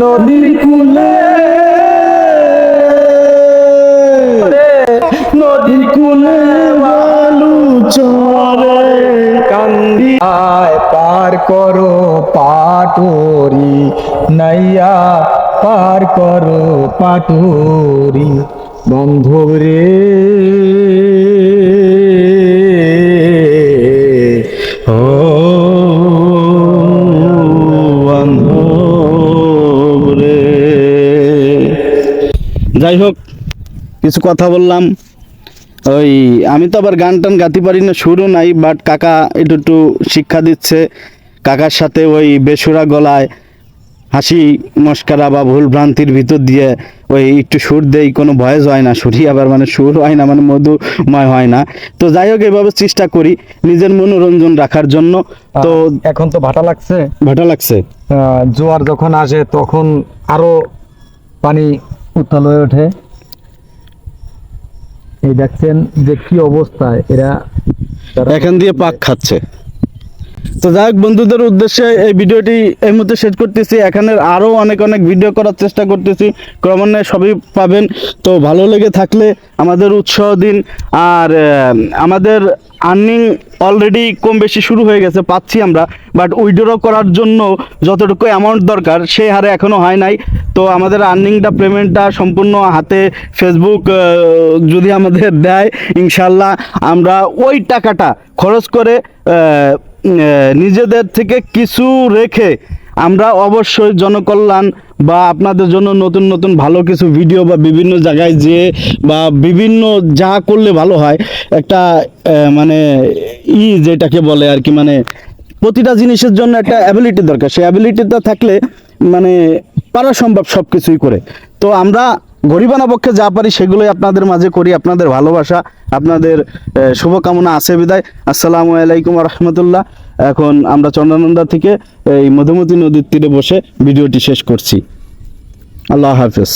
নদীর কুলে। নদীর কুলে বালু চরে কান্দি আয় পার করো পাটরি, নাইয়া পার করো পাটরি। বন্ধু রে যাই হোক কিছু কথা বললাম। ওই আমি তো আবার গান টান গাতে পারি না সুরও নাই বাট কাকা একটু একটু শিক্ষা দিচ্ছে। কাকার সাথে ওই বেসুরা গলায় হাসি মস্কারা বা ভুল ভ্রান্তির ভিতর দিয়ে ওই একটু সুর দেই কোনো ভয়েস হয় না সুরই আবার মানে সুর হয় না মানে মধুময় হয় না। তো যাই হোক এভাবে চেষ্টা করি নিজের মনোরঞ্জন রাখার জন্য। তো তো এখন তো ভাটা লাগছে। ভাটা লাগছে। জোয়ার যখন আসে তখন আরও পানি উত্তাল হয়ে ওঠে। এই দেখছেন যে কি অবস্থায় এরা এখান দিয়ে পাক খাচ্ছে। তো যাই হোক, বন্ধুদের উদ্দেশ্যে এই ভিডিওটি এই মুহূর্তে শেষ করতেছি। এখানে আরও অনেক অনেক ভিডিও করার চেষ্টা করতেছি। ক্রমান্বয়ে সবই পাবেন। তো ভালো লেগে থাকলে আমাদের উৎসাহ দিন। আর আমাদের আর্নিং অলরেডি কম বেশি শুরু হয়ে গেছে, পাচ্ছি আমরা। বাট উইড্রো করার জন্য যতটুকু অ্যামাউন্ট দরকার, সেই হারে এখনও হয় নাই। তো আমাদের আর্নিংটা পেমেন্টটা সম্পূর্ণ হাতে ফেসবুক যদি আমাদের দেয়, ইনশাল্লাহ আমরা ওই টাকাটা খরচ করে নিজেদের থেকে কিছু রেখে আমরা অবশ্যই জনকল্যাণ বা আপনাদের জন্য নতুন নতুন ভালো কিছু ভিডিও বা বিভিন্ন জায়গায় যেয়ে বা বিভিন্ন যা করলে ভালো হয়, একটা মানে ই যেটাকে বলে আর কি মানে প্রতিটা জিনিসের জন্য একটা অ্যাবিলিটি দরকার। সেই অ্যাবিলিটিটা থাকলে মানে পারা সম্ভব সব কিছুই করে। তো আমরা গরিবানা পক্ষে যা পারি সেগুলোই আপনাদের মাঝে করি, আপনাদের ভালোবাসা, আপনাদের শুভকামনা আছে বিদায়। আসসালামু আলাইকুম রহমতুল্লাহ। এখন আমরা চন্দ্রানন্দা থেকে এই মধুমতি নদীর তীরে বসে ভিডিওটি শেষ করছি। আল্লাহ হাফেজ।